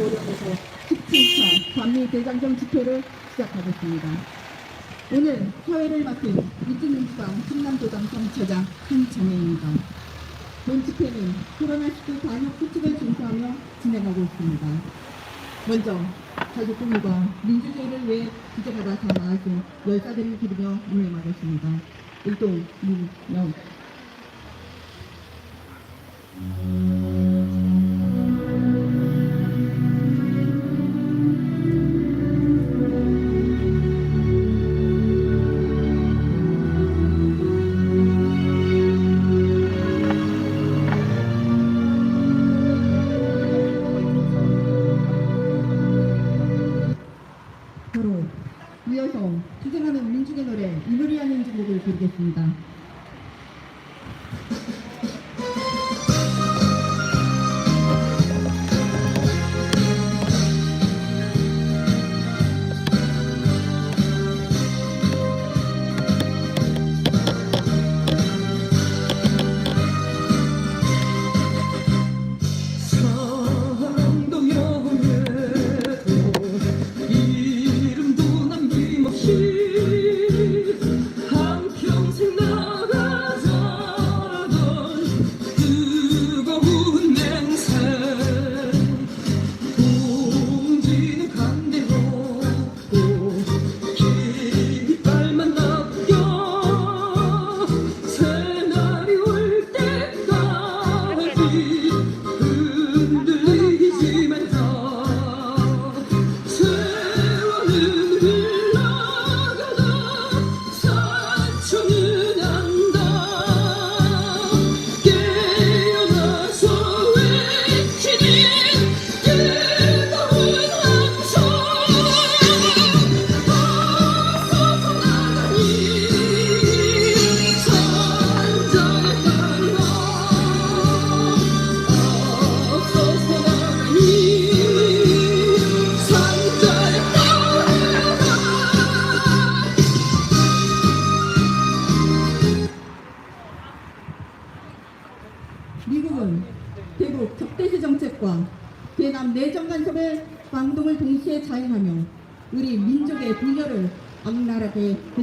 고령에서 17차 반미 대장정 집회를 시작하겠습니다. 오늘 사회를 맡은 민주민주당 충남도당 정처장 한정혜입니다. 본 집회는 코로나19 방역 수칙을 준수하며 진행하고 있습니다. 먼저 가족공유가 민주주의를 위해 기재받아 다 나아진 열사들을 기리며 임명하겠습니다. 일동 민 영 민중의 노래 이누리 아닌 주곡을 부르겠습니다.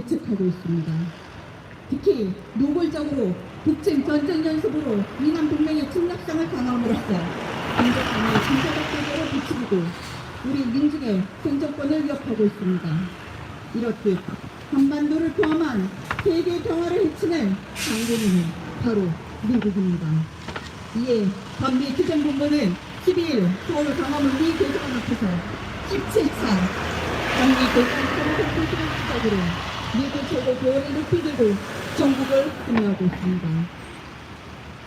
배척하고 있습니다. 특히 노골적으로 북측 전쟁 연습으로 미남 동맹의 침략성을 강화함으로써 민족 간의 군사적 대결을 부추기고 우리 민중의 생존권을 위협하고 있습니다. 이렇듯 한반도를 포함한 세계 평화를 해치는 장본인은 바로 미국입니다. 이에 반미 투쟁본부는 12일 서울 강화문 미 대사관 앞에서 17차 반미 대장정 선포식을 시작으로 미국 최고 교원을 높이 들고 전국을 구매하고 있습니다.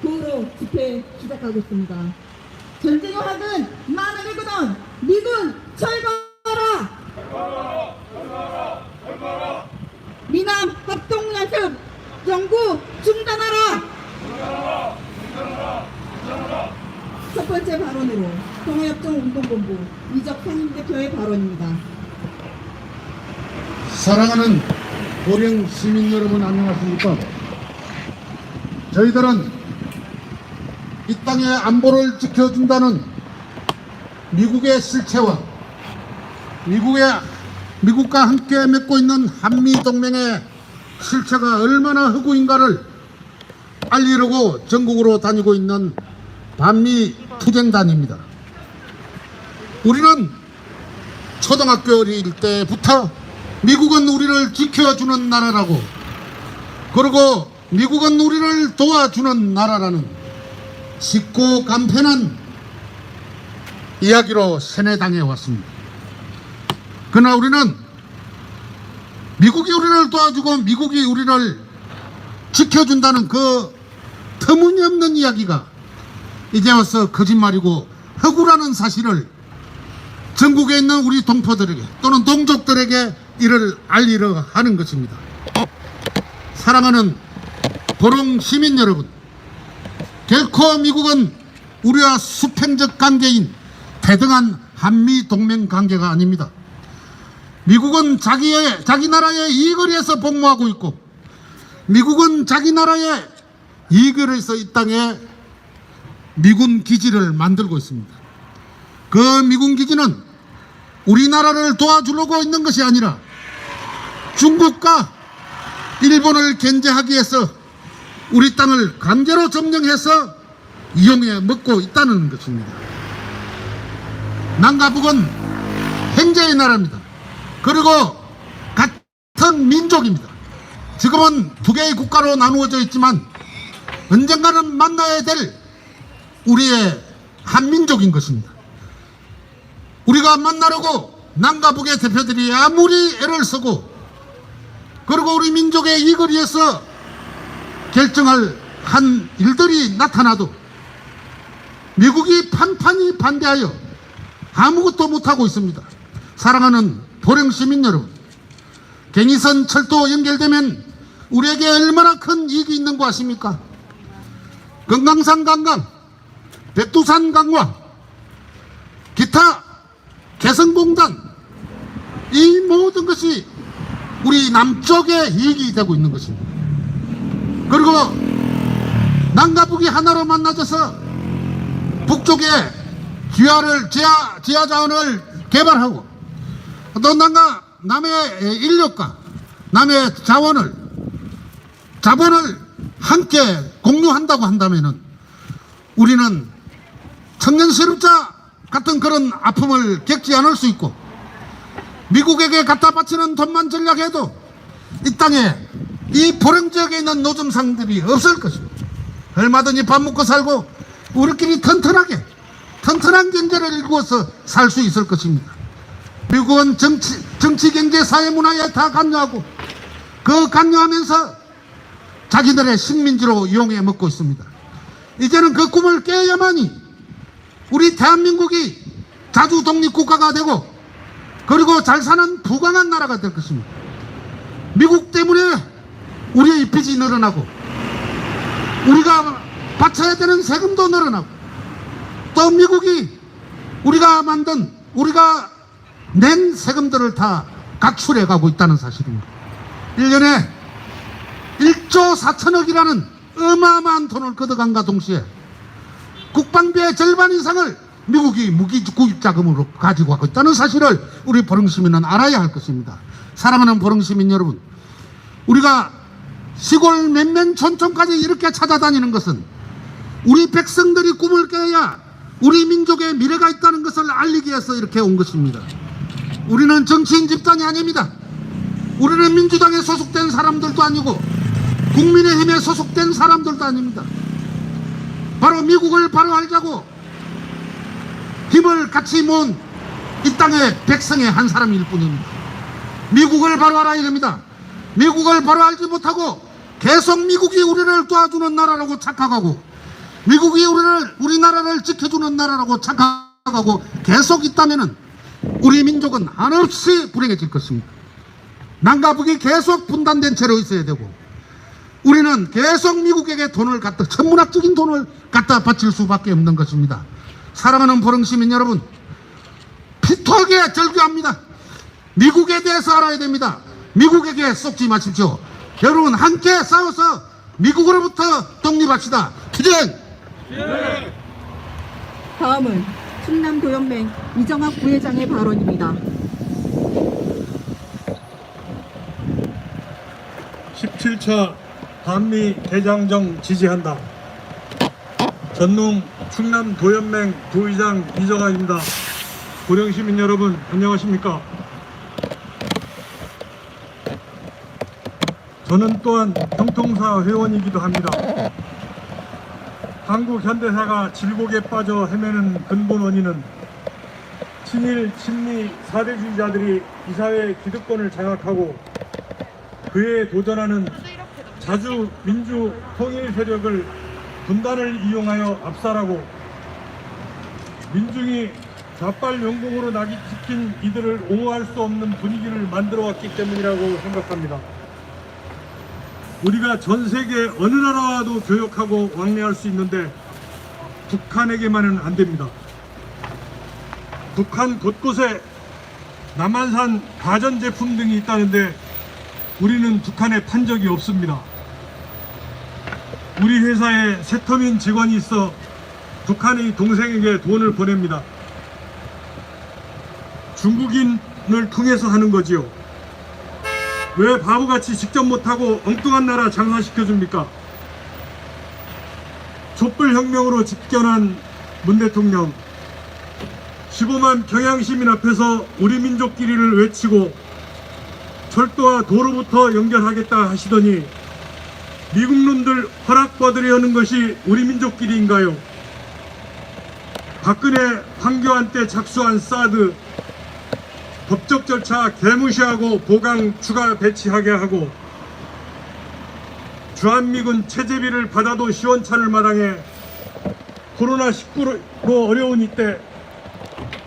구호로 집회 시작하겠습니다. 전쟁의 확은 마늘이거든 미군 철거하라! 미남 합동 연습 연구 중단하라! 첫 번째 발언으로 통화협정 운동본부 이적환 대표의 발언입니다. 사랑하는 고령 시민 여러분 안녕하십니까? 저희들은 이 땅의 안보를 지켜준다는 미국의 실체와 미국의 미국과 함께 맺고 있는 한미 동맹의 실체가 얼마나 허구인가를 알리려고 전국으로 다니고 있는 반미 투쟁단입니다. 우리는 초등학교일 때부터 미국은 우리를 지켜주는 나라라고 그리고 미국은 우리를 도와주는 나라라는 쉽고 간편한 이야기로 세뇌당해 왔습니다. 그러나 우리는 미국이 우리를 도와주고 미국이 우리를 지켜준다는 그 터무니없는 이야기가 이제 와서 거짓말이고 허구라는 사실을 전국에 있는 우리 동포들에게 또는 동족들에게 이를 알리려 하는 것입니다. 사랑하는 도롱 시민 여러분, 결코 미국은 우리와 수평적 관계인 대등한 한미 동맹 관계가 아닙니다. 미국은 자기의 자기 나라의 이익을 위해서 복무하고 있고 미국은 자기 나라의 이익을 위해서 이 땅에 미군 기지를 만들고 있습니다. 그 미군 기지는 우리나라를 도와주려고 있는 것이 아니라 중국과 일본을 견제하기 위해서 우리 땅을 강제로 점령해서 이용해 먹고 있다는 것입니다. 남과북은 행제의 나라입니다. 그리고 같은 민족입니다. 지금은 두 개의 국가로 나누어져 있지만 언젠가는 만나야 될 우리의 한 민족인 것입니다. 우리가 만나려고 남과 북의 대표들이 아무리 애를 쓰고 그리고 우리 민족의 이익을 위해서 결정을 한 일들이 나타나도 미국이 판판히 반대하여 아무것도 못하고 있습니다. 사랑하는 보령 시민 여러분, 갱이선 철도 연결되면 우리에게 얼마나 큰 이익이 있는 거 아십니까? 금강산 관광, 백두산 강화, 기타 개성공단 이 모든 것이 우리 남쪽에 이익이 되고 있는 것입니다. 그리고 남과 북이 하나로 만나져서 북쪽에 지하를 지하 지하 자원을 개발하고 또 남과 남의 인력과 남의 자원을 자본을 함께 공유한다고 한다면은 우리는 청년 실업자 같은 그런 아픔을 겪지 않을 수 있고 미국에게 갖다 바치는 돈만 전략해도 이 땅에 이 보령 지역에 있는 노점상들이 없을 것입니다. 얼마든지 밥 먹고 살고 우리끼리 튼튼하게 튼튼한 경제를 일구어서 살 수 있을 것입니다. 미국은 정치, 정치, 경제, 사회, 문화에 다 관여하고 그 관여하면서 자기들의 식민지로 이용해 먹고 있습니다. 이제는 그 꿈을 깨야만이 우리 대한민국이 자주 독립국가가 되고 그리고 잘 사는 부강한 나라가 될 것입니다. 미국 때문에 우리의 빚이 늘어나고 우리가 바쳐야 되는 세금도 늘어나고 또 미국이 우리가 만든 우리가 낸 세금들을 다 각출해 가고 있다는 사실입니다. 1년에 1조 4천억이라는 어마어마한 돈을 걷어간과 동시에 국방비의 절반 이상을 미국이 무기 구입 자금으로 가지고 가고 있다는 사실을 우리 보령시민은 알아야 할 것입니다. 사랑하는 보령시민 여러분, 우리가 시골 몇몇 촌촌까지 이렇게 찾아다니는 것은 우리 백성들이 꿈을 깨야 우리 민족의 미래가 있다는 것을 알리기 위해서 이렇게 온 것입니다. 우리는 정치인 집단이 아닙니다. 우리는 민주당에 소속된 사람들도 아니고 국민의힘에 소속된 사람들도 아닙니다. 바로 미국을 바로 알자고 힘을 같이 모은 이 땅의 백성의 한 사람일 뿐입니다. 미국을 바로 알아야 됩니다. 미국을 바로 알지 못하고 계속 미국이 우리를 도와주는 나라라고 착각하고 미국이 우리를 우리나라를 지켜주는 나라라고 착각하고 계속 있다면은 우리 민족은 한없이 불행해질 것입니다. 남과 북이 계속 분단된 채로 있어야 되고 우리는 계속 미국에게 돈을 갖다 천문학적인 돈을 갖다 바칠 수밖에 없는 것입니다. 사랑하는 보령시민 여러분, 피토하게 절규합니다. 미국에 대해서 알아야 됩니다. 미국에게 쏙지 마십시오. 여러분 함께 싸워서 미국으로부터 독립합시다. 투쟁! 다음은 충남도연맹 이정학 부회장의 발언입니다. 17차 반미 대장정 지지한다. 전농 충남 도연맹 부의장 이정환입니다. 고령 시민 여러분 안녕하십니까? 저는 또한 평통사 회원이기도 합니다. 한국 현대사가 질곡에 빠져 헤매는 근본 원인은 친일, 친미, 사대주의자들이 이 사회의 기득권을 장악하고 그에 도전하는 자주 민주 통일 세력을 분단을 이용하여 압살하고 민중이 좌빨 영공으로 낙입시킨 이들을 옹호할 수 없는 분위기를 만들어 왔기 때문이라고 생각합니다. 우리가 전 세계 어느 나라와도 교역하고 왕래할 수 있는데 북한에게만은 안 됩니다. 북한 곳곳에 남한산 가전 제품 등이 있다는데 우리는 북한에 판 적이 없습니다. 우리 회사에 세터민 직원이 있어 북한의 동생에게 돈을 보냅니다. 중국인을 통해서 하는 거지요. 왜 바보같이 직접 못하고 엉뚱한 나라 장사시켜줍니까? 촛불혁명으로 집권한 문 대통령 15만 경양시민 앞에서 우리 민족끼리를 외치고 철도와 도로부터 연결하겠다 하시더니 미국 놈들 허락받으려는 것이 우리 민족끼리인가요? 박근혜 황교안 때 착수한 사드 법적 절차 개무시하고 보강 추가 배치하게 하고 주한미군 체제비를 받아도 시원찮을 마당에 코로나19로 어려운 이때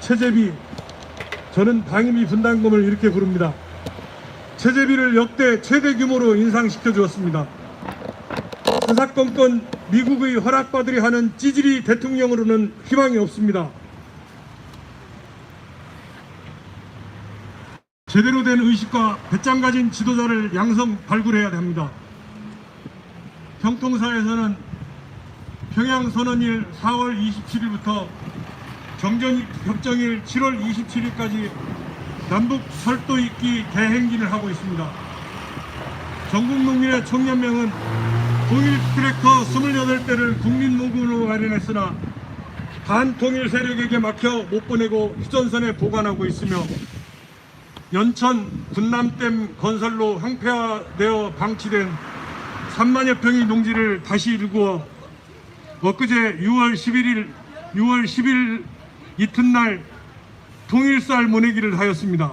체제비 저는 방위비 분담금을 이렇게 부릅니다. 체제비를 역대 최대 규모로 인상시켜 주었습니다. 사사건건 미국의 허락받으려 하는 찌질이 대통령으로는 희망이 없습니다. 제대로 된 의식과 배짱 가진 지도자를 양성 발굴해야 합니다. 형통사에서는 평양선언일 4월 27일부터 정전협정일 7월 27일까지 남북 철도 잇기 대행진을 하고 있습니다. 전국농민의 청년명은 통일 트랙터 28대를 국민무군으로 마련했으나 반통일 세력에게 막혀 못 보내고 휴전선에 보관하고 있으며 연천 군남댐 건설로 황폐화되어 방치된 3만여 평의 농지를 다시 일구어 엊그제 6월 11일 6월 10일 이튿날 통일쌀 모내기를 하였습니다.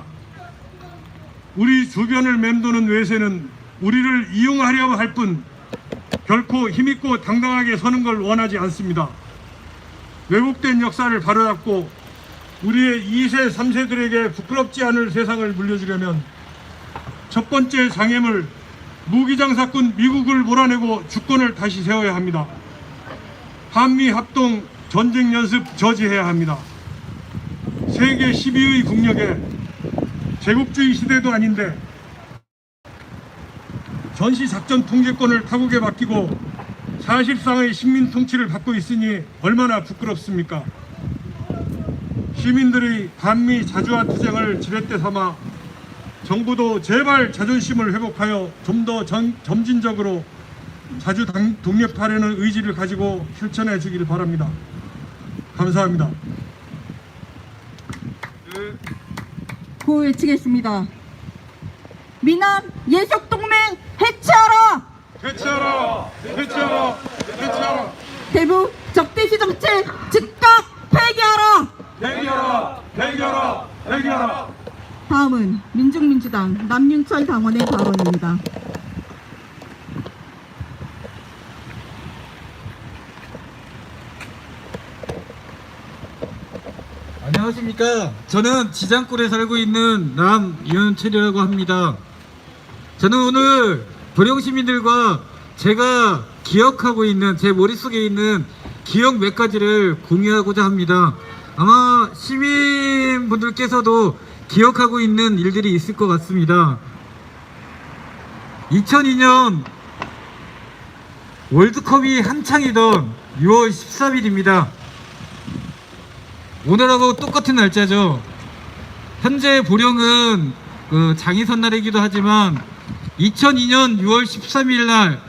우리 주변을 맴도는 외세는 우리를 이용하려 할 뿐 결코 힘있고 당당하게 서는 걸 원하지 않습니다. 왜곡된 역사를 바로잡고 우리의 2세, 3세들에게 부끄럽지 않을 세상을 물려주려면 첫 번째 장애물 무기장사꾼 미국을 몰아내고 주권을 다시 세워야 합니다. 한미 합동 전쟁 연습 저지해야 합니다. 세계 12의 국력에 제국주의 시대도 아닌데 전시 작전 통제권을 타국에 맡기고 사실상의 식민 통치를 받고 있으니 얼마나 부끄럽습니까? 시민들의 반미 자주화 투쟁을 지렛대 삼아 정부도 제발 자존심을 회복하여 좀 더 점진적으로 자주 당- 독립하려는 의지를 가지고 실천해 주기를 바랍니다. 감사합니다. 구호 외치겠습니다. 미남 예속동맹 해체하라! 해체하라! 해체하라! 해체하라! 대북 적대시 정책 즉각 폐기하라! 대기하라! 대기하라! 대기하라! 다음은 민중민주당 남윤철 당원의 발언입니다. 안녕하십니까. 저는 지장골에 살고 있는 남윤철이라고 합니다. 저는 오늘 도령 시민들과 제가 기억하고 있는 제 머릿속에 있는 기억 몇 가지를 공유하고자 합니다. 아마 시민분들께서도 기억하고 있는 일들이 있을 것 같습니다. 2002년 월드컵이 한창이던 6월 13일입니다. 오늘하고 똑같은 날짜죠. 현재 보령은 그 장의선 날이기도 하지만 2002년 6월 13일 날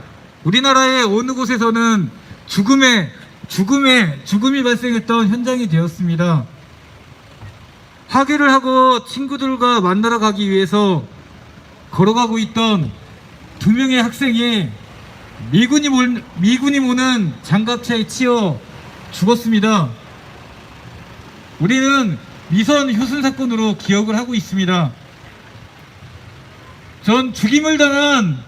우리나라의 어느 곳에서는 죽음의 죽음의 죽음이 발생했던 현장이 되었습니다. 하교를 하고 친구들과 만나러 가기 위해서 걸어가고 있던 두 명의 학생이 미군이 몰, 미군이 모는 장갑차에 치여 죽었습니다. 우리는 미선 효순 사건으로 기억을 하고 있습니다. 전 죽임을 당한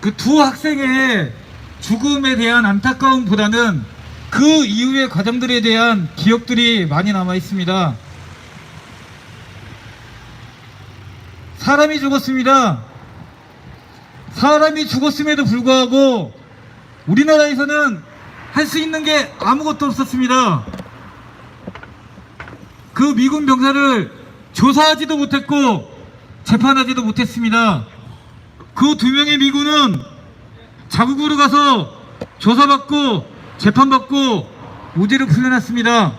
그 두 학생의 죽음에 대한 안타까움보다는 그 이후의 과정들에 대한 기억들이 많이 남아 있습니다. 사람이 죽었습니다. 사람이 죽었음에도 불구하고 우리나라에서는 할 수 있는 게 아무것도 없었습니다. 그 미군 병사를 조사하지도 못했고 재판하지도 못했습니다. 그 두 명의 미군은 자국으로 가서 조사받고 재판받고 무죄를 풀려났습니다.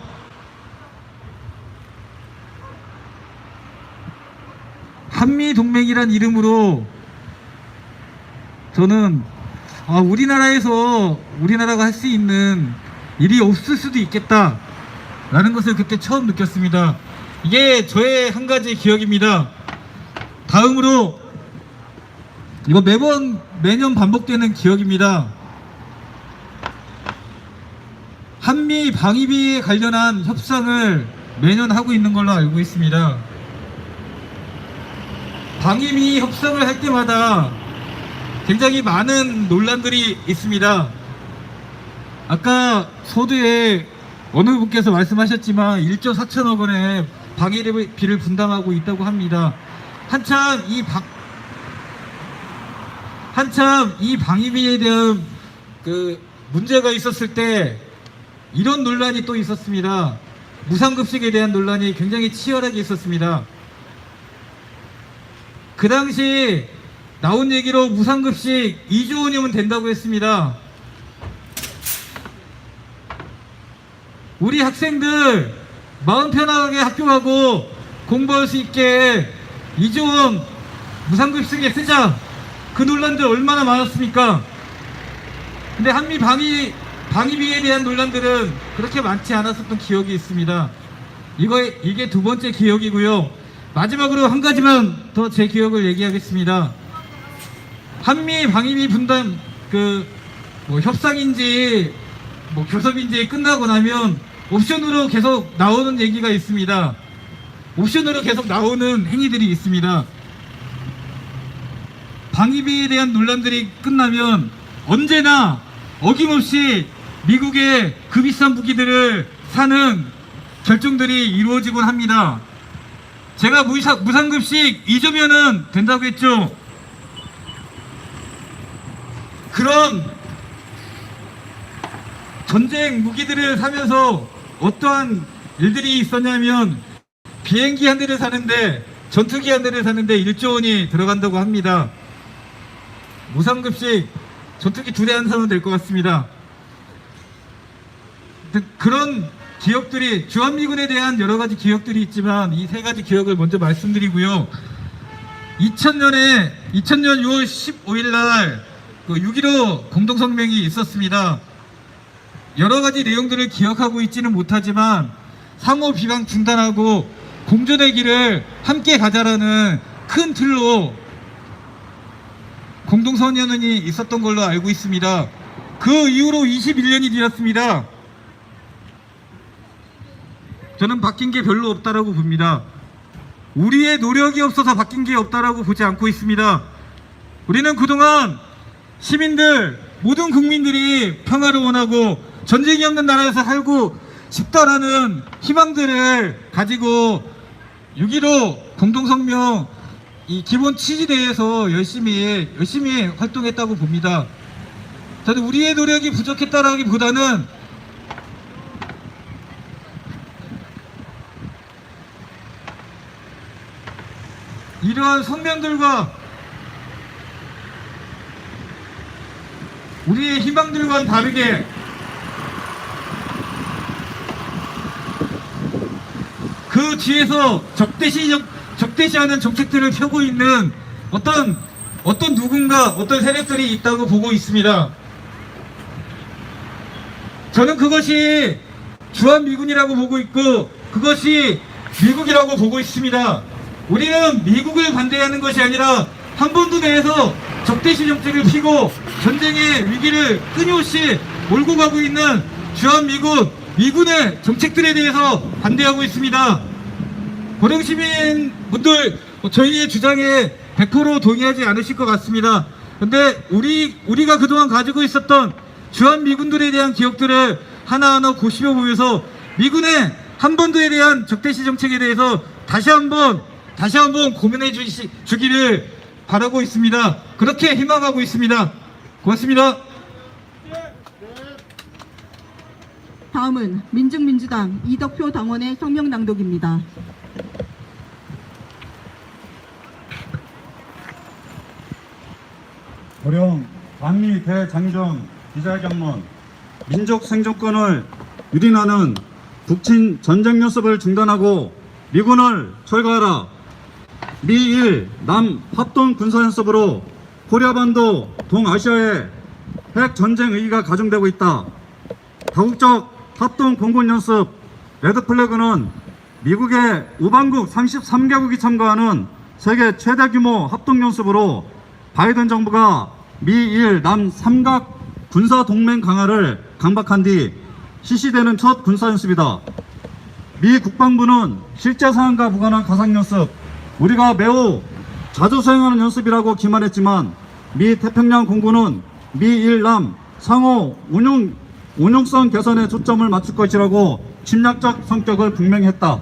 한미동맹이란 이름으로 저는 아, 우리나라에서 우리나라가 할 수 있는 일이 없을 수도 있겠다 라는 것을 그때 처음 느꼈습니다. 이게 저의 한 가지 기억입니다. 다음으로 이거 매번 매년 반복되는 기억입니다. 한미 방위비에 관련한 협상을 매년 하고 있는 걸로 알고 있습니다. 방위비 협상을 할 때마다 굉장히 많은 논란들이 있습니다. 아까 소두에 어느 분께서 말씀하셨지만 1조 4천억 원의 방위비를 분담하고 있다고 합니다. 한참 이 방, 한참 이 방위비에 대한 그 문제가 있었을 때 이런 논란이 또 있었습니다. 무상급식에 대한 논란이 굉장히 치열하게 있었습니다. 그 당시 나온 얘기로 무상급식 2조 원이면 된다고 했습니다. 우리 학생들 마음 편하게 학교 가고 공부할 수 있게 2조 원 무상급식에 쓰자. 그 논란들 얼마나 많았습니까? 근데 한미 방위 방위비에 대한 논란들은 그렇게 많지 않았었던 기억이 있습니다. 이거 이게 두 번째 기억이고요. 마지막으로 한 가지만 더 제 기억을 얘기하겠습니다. 한미 방위비 분담 그 뭐 협상인지 뭐 교섭인지 끝나고 나면 옵션으로 계속 나오는 얘기가 있습니다. 옵션으로 계속 나오는 행위들이 있습니다. 방위비에 대한 논란들이 끝나면 언제나 어김없이 미국의 그 비싼 무기들을 사는 결정들이 이루어지곤 합니다. 제가 무상급식 2조면은 된다고 했죠. 그런 전쟁 무기들을 사면서 어떠한 일들이 있었냐면 비행기 한 대를 사는데 전투기 한 대를 사는데 1조 원이 들어간다고 합니다. 무상급식 전투기 두대안 사면 될 것 같습니다. 그- 그런 기억들이 주한미군에 대한 여러 가지 기억들이 있지만 이 세 가지 기억을 먼저 말씀드리고요. 2000년에 2000년 6월 15일 날그 6.15 공동성명이 있었습니다. 여러 가지 내용들을 기억하고 있지는 못하지만 상호 비방 중단하고 공존의 길을 함께 가자라는 큰 틀로 공동선언이 있었던 걸로 알고 있습니다. 그 이후로 21년이 지났습니다. 저는 바뀐 게 별로 없다라고 봅니다. 우리의 노력이 없어서 바뀐 게 없다라고 보지 않고 있습니다. 우리는 그동안 시민들, 모든 국민들이 평화를 원하고 전쟁이 없는 나라에서 살고 싶다라는 희망들을 가지고 6.15 공동성명 이 기본 취지에 대해서 열심히, 열심히 활동했다고 봅니다. 저는 우리의 노력이 부족했다라기보다는 이러한 성명들과 우리의 희망들과는 다르게 그 뒤에서 적대시 적 대시 하는 정책들을 펴고 있는 어떤 어떤 누군가 어떤 세력들이 있다고 보고 있습니다. 저는 그것이 주한미군이라고 보고 있고 그것이 미국이라고 보고 있습니다. 우리는 미국을 반대하는 것이 아니라 한반도 내에서 적대시 정책을 피고 전쟁의 위기를 끊임없이 몰고 가고 있는 주한미군, 미군의 정책들에 대해서 반대하고 있습니다. 고령 시민 분들 저희의 주장에 100% 동의하지 않으실 것 같습니다. 근데 우리 우리가 그동안 가지고 있었던 주한 미군들에 대한 기억들을 하나하나 고심해 보면서 미군의 한반도에 대한 적대시 정책에 대해서 다시 한번 다시 한번 고민해 주시, 주기를 바라고 있습니다. 그렇게 희망하고 있습니다. 고맙습니다. 다음은 민중민주당 이덕표 당원의 성명 낭독입니다. 고령 반미 대장정 기자회견문 민족 생존권을 유린하는 북친 전쟁 요섭을 중단하고 미군을 철거하라. 미일 남 합동 군사 연습으로 코리아반도 동아시아의 핵 전쟁 의기가 가중되고 있다. 다국적 합동 공군 연습 레드 플래그는 미국의 우방국 33개국이 참가하는 세계 최대 규모 합동 연습으로 바이든 정부가 미일 남 삼각 군사 동맹 강화를 강박한 뒤 실시되는 첫 군사 연습이다. 미 국방부는 실제 상황과 무관한 가상 연습, 우리가 매우 자주 수행하는 연습이라고 기만했지만 미 태평양 공군은 미일남 상호 운용 운용성 개선에 초점을 맞출 것이라고 침략적 성격을 분명히 했다.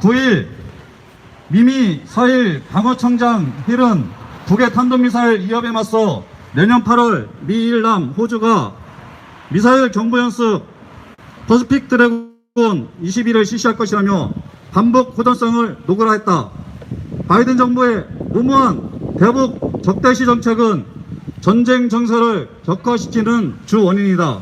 9일 미미 4일 방어청장 힐은 북의 탄도미사일 위협에 맞서 내년 8월 미일남 호주가 미사일 정보연습 퍼스픽 드래곤 21을 실시할 것이라며 반복 호전성을 노고라 했다. 바이든 정부의 무모한 대북 적대시 정책은 전쟁 정세를 격화시키는 주 원인이다.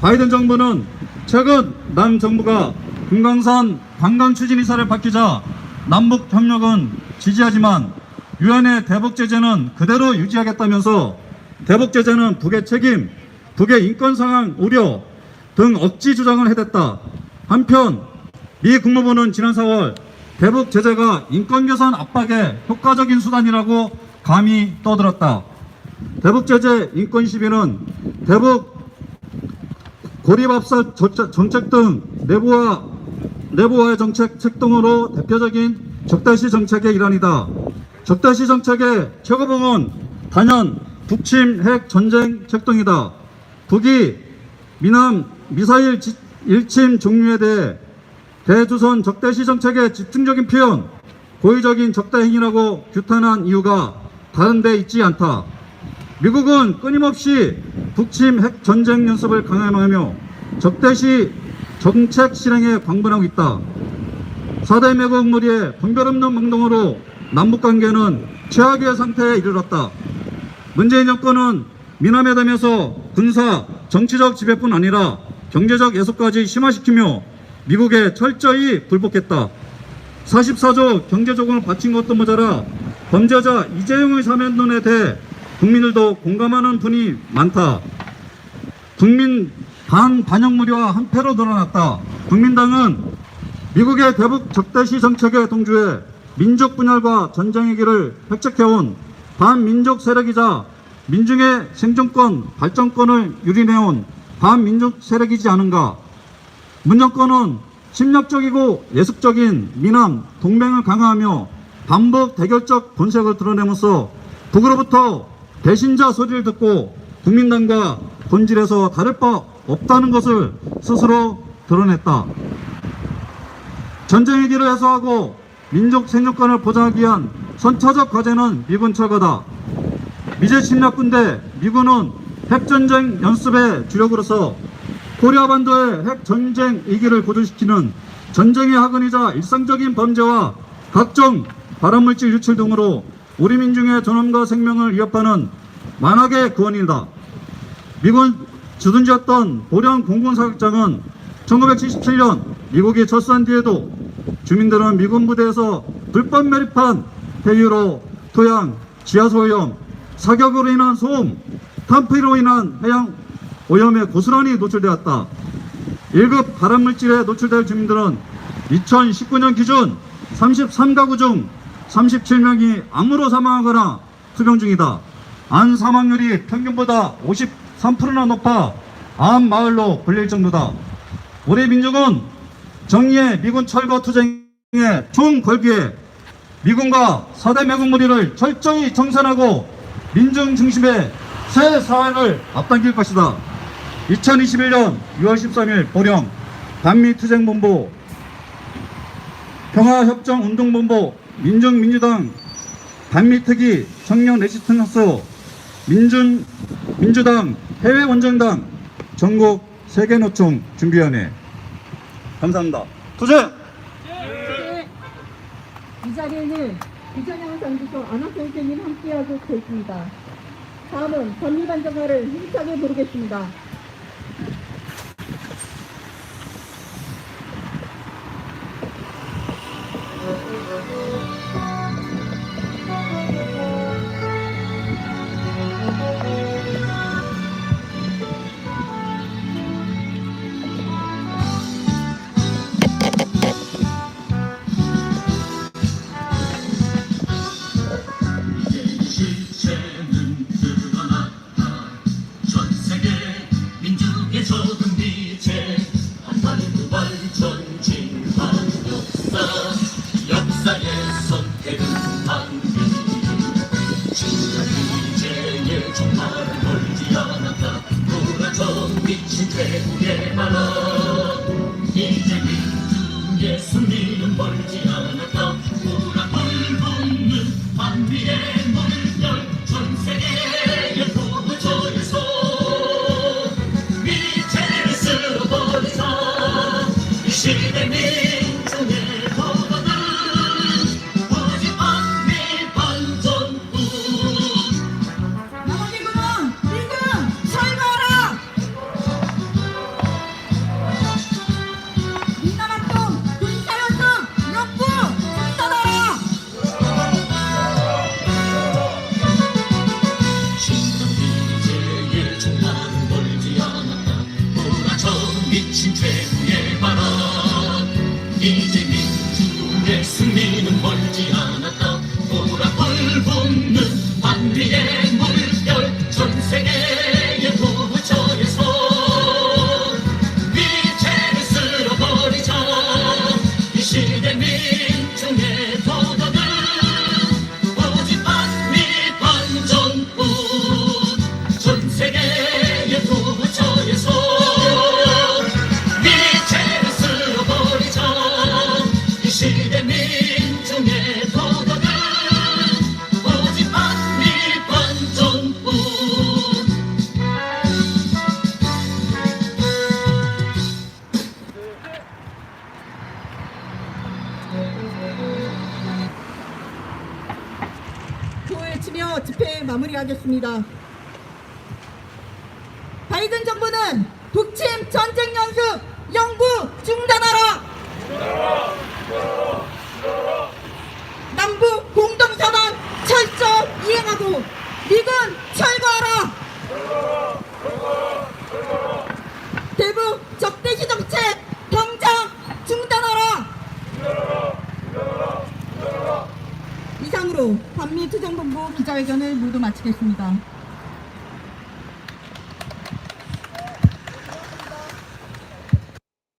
바이든 정부는 최근 남 정부가 금강산 관광 추진 이사를 밝히자 남북 협력은 지지하지만 유엔의 대북 제재는 그대로 유지하겠다면서 대북 제재는 북의 책임, 북의 인권 상황 우려 등 억지 주장을 해댔다. 한편 미 국무부는 지난 4월 대북 제재가 인권 개선 압박의 효과적인 수단이라고 감히 떠들었다. 대북 제재 인권 시비는 대북 고립압사 정책- 정책 등 내부와 내부와의 정책 책동으로 대표적인 적대시 정책의 일환이다. 적대시 정책의 최고봉은 단연 북침 핵 전쟁 책동이다. 북이 미남 미사일 지- 일침 종류에 대해 대조선 적대시 정책의 집중적인 표현, 고의적인 적대 행위라고 규탄한 이유가 다른 데 있지 않다. 미국은 끊임없이 북침 핵 전쟁 연습을 강행하며 적대시 정책 실행에 광분하고 있다. 4대 매국 무리의 분별 없는 행동으로 남북 관계는 최악의 상태에 이르렀다. 문재인 정권은 미남회담에서 군사, 정치적 지배뿐 아니라 경제적 예속까지 심화시키며 미국에 철저히 불복했다. 44조 경제조건을 바친 것도 모자라 범죄자 이재용의 사면론에 대해 국민들도 공감하는 분이 많다. 국민 반 반영 무료와 한 패로 드러났다. 국민당은 미국의 대북 적대시 정책에 동조해 민족 분열과 전쟁의 길을 획책해온 반민족 세력이자 민중의 생존권, 발전권을 유린해온 반민족 세력이지 않은가. 문정권은 침략적이고 예습적인 미남 동맹을 강화하며 반복 대결적 본색을 드러내면서 북으로부터 배신자 소리를 듣고 국민당과 본질에서 다를 바 없다는 것을 스스로 드러냈다. 전쟁의 길을 해소하고 민족 생존권을 보장하기 위한 선차적 과제는 미군 철거다. 미제 침략군 대 미군은 핵전쟁 연습의 주력으로서 코리아 반도의 핵전쟁 위기를 고조시키는 전쟁의 학은이자 일상적인 범죄와 각종 발암물질 유출 등으로 우리 민중의 존엄과 생명을 위협하는 만악의 구원이다. 미군 주둔지였던 보령 공군사격장은 1977년 미국이 철수한 뒤에도 주민들은 미군 부대에서 불법 매립한 폐유로 토양, 지하소염, 사격으로 인한 소음, 탄피로 인한 해양 오염에 고스란히 노출되었다. 1급 발암물질에 노출될 주민들은 2019년 기준 33가구 중 37명이 암으로 사망하거나 투병 중이다. 암 사망률이 평균보다 53%나 높아 암 마을로 불릴 정도다. 우리 민족은 정의의 미군 철거 투쟁의 총 걸기에 미군과 사대 매국 무리를 철저히 청산하고 민중 중심의 새 사회를 앞당길 것이다. 2021년 6월 13일 보령 반미투쟁본부 평화협정운동본부 민중민주당 반미특위 청년 레지스턴스 민준 민주당 해외원정당 전국 세계노총 준비위원회 감사합니다. 투쟁! 이 자리에는 비전양 상주소 안학선생님 함께하고 계십니다. 다음은 전미반정가를 힘차게 부르겠습니다. 전든 빛에 한번 발전 진한 역사 역사의 선택은 반비 진짜 이제의 정말 멀지 않았다. 돌아서 미친 태국의 만화 이제 민중의 승리는 멀지 않아 하겠습니다.